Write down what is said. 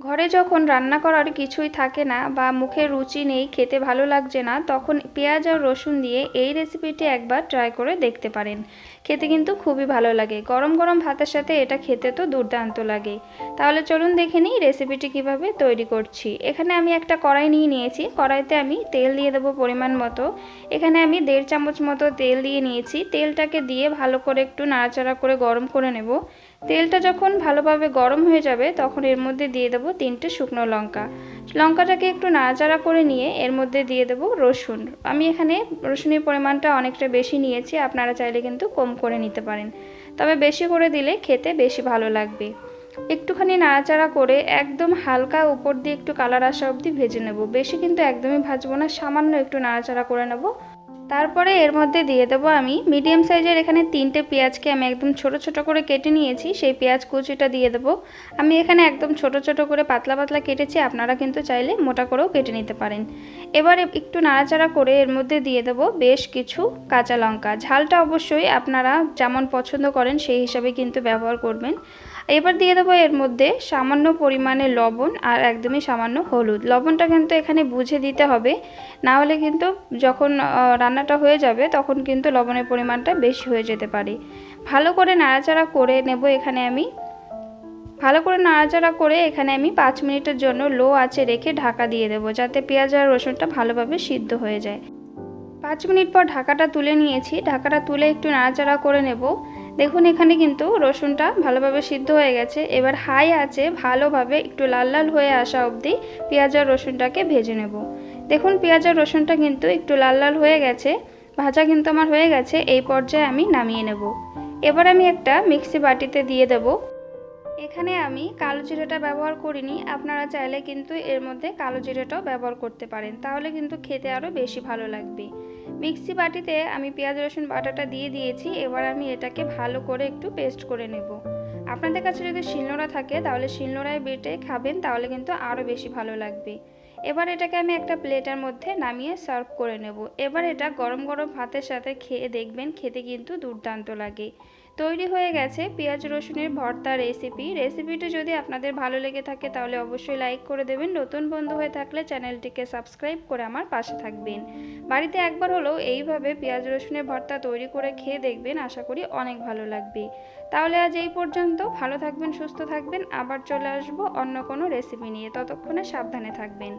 ঘরে যখন রান্না করার কিছুই থাকে না বা মুখে রুচি নেই, খেতে ভালো লাগছে না, তখন পেঁয়াজ আর রসুন দিয়ে এই রেসিপিটি একবার ট্রাই করে দেখতে পারেন। খেতে কিন্তু খুবই ভালো লাগে। গরম গরম ভাতের সাথে এটা খেতে তো দুর্দান্ত লাগে। তাহলে চলুন দেখে নিই রেসিপিটি কীভাবে তৈরি করছি। এখানে আমি একটা কড়াই নিয়ে নিয়েছি। কড়াইতে আমি তেল দিয়ে দেবো পরিমাণ মতো। এখানে আমি দেড় চামচ মতো তেল দিয়ে নিয়েছি। তেলটাকে দিয়ে ভালো করে একটু নাড়াচাড়া করে গরম করে নেব। তেলটা যখন ভালোভাবে গরম হয়ে যাবে, তখন এর মধ্যে দিয়ে দেবো তিনটে শুকনো লঙ্কা। লঙ্কাটাকে একটু নাড়াচাড়া করে নিয়ে এর মধ্যে দিয়ে দেবো রসুন। আমি এখানে রসুনের পরিমাণটা অনেকটা বেশি নিয়েছি, আপনারা চাইলে কিন্তু কম করে নিতে পারেন। তবে বেশি করে দিলে খেতে বেশি ভালো লাগবে। একটুখানি নাড়াচাড়া করে একদম হালকা উপর দিয়ে একটু কালার আসা অবধি ভেজে নেব। বেশি কিন্তু একদমই ভাজবো না, সামান্য একটু নাড়াচাড়া করে নেব। তারপরে এর মধ্যে দিয়ে দেবো আমি মিডিয়াম সাইজের এখানে তিনটে পেঁয়াজকে আমি একদম ছোট ছোট করে কেটে নিয়েছি, সেই পেঁয়াজ কুচিটা দিয়ে দেবো। আমি এখানে একদম ছোট ছোট করে পাতলা পাতলা কেটেছি, আপনারা কিন্তু চাইলে মোটা করেও কেটে নিতে পারেন। এবার একটু নাড়াচাড়া করে এর মধ্যে দিয়ে দেবো বেশ কিছু কাঁচা লঙ্কা। ঝালটা অবশ্যই আপনারা যেমন পছন্দ করেন সেই হিসাবে কিন্তু ব্যবহার করবেন। এবার দিয়ে দেবো এর মধ্যে সামান্য পরিমাণে লবণ আর একদমই সামান্য হলুদ। লবণটা কিন্তু এখানে বুঝে দিতে হবে, না হলে কিন্তু যখন রান্নাটা হয়ে যাবে তখন কিন্তু লবণের পরিমাণটা বেশি হয়ে যেতে পারে। ভালো করে নাড়াচাড়া করে নেব এখানে আমি। ভালো করে নাড়াচাড়া করে এখানে আমি পাঁচ মিনিটের জন্য লো আছে রেখে ঢাকা দিয়ে দেবো, যাতে পেঁয়াজ আর রসুনটা ভালোভাবে সিদ্ধ হয়ে যায়। পাঁচ মিনিট পর ঢাকাটা তুলে নিয়েছি। ঢাকাটা তুলে একটু নাড়াচাড়া করে নেব। দেখুন, এখানে কিন্তু রসুনটা ভালোভাবে সিদ্ধ হয়ে গেছে। এবার হাই আছে, ভালোভাবে একটু লাল লাল হয়ে আসা অবধি পেঁয়াজ আর রসুনটাকে ভেজে নেব। দেখুন, পেঁয়াজ আর রসুনটা কিন্তু একটু লাল লাল হয়ে গেছে, ভাজা কিন্তু আমার হয়ে গেছে, এই পর্যায়ে আমি নামিয়ে নেব। এবার আমি একটা মিক্সি বাটিতে দিয়ে দেব। এখানে আমি কালো জিরেটা ব্যবহার করিনি, আপনারা চাইলে কিন্তু এর মধ্যে কালো জিরেটাও ব্যবহার করতে পারেন, তাহলে কিন্তু খেতে আরও বেশি ভালো লাগবে। মিক্সি বাটিতে আমি পেঁয়াজ, রসুন বাটাটা দিয়ে দিয়েছি। এবার আমি এটাকে ভালো করে একটু পেস্ট করে নেব। আপনাদের কাছে যদি শিলনোড়া থাকে, তাহলে শিলনোড়ায় বেটে খাবেন, তাহলে কিন্তু আরও বেশি ভালো লাগবে। এবার এটাকে আমি একটা প্লেটের মধ্যে নামিয়ে সার্ভ করে নেব। এবার এটা গরম গরম ভাতের সাথে খেয়ে দেখবেন, খেতে কিন্তু দুর্দান্ত লাগে। তৈরি হয়ে গেছে পেঁয়াজ রসুনের ভর্তা রেসিপি রেসিপিটি যদি আপনাদের ভালো লেগে থাকে তাহলে অবশ্যই লাইক করে দেবেন। নতুন বন্ধু হয়ে থাকলে চ্যানেলটিকে সাবস্ক্রাইব করে আমার পাশে থাকবেন। বাড়িতে একবার হলেও এইভাবে পেঁয়াজ রসুনের ভর্তা তৈরি করে খেয়ে দেখবেন, আশা করি অনেক ভালো লাগবে। তাহলে আজ এই পর্যন্ত। ভালো থাকবেন, সুস্থ থাকবেন। আবার চলে আসব অন্য কোনো রেসিপি নিয়ে। ততক্ষণে সাবধানে থাকবেন।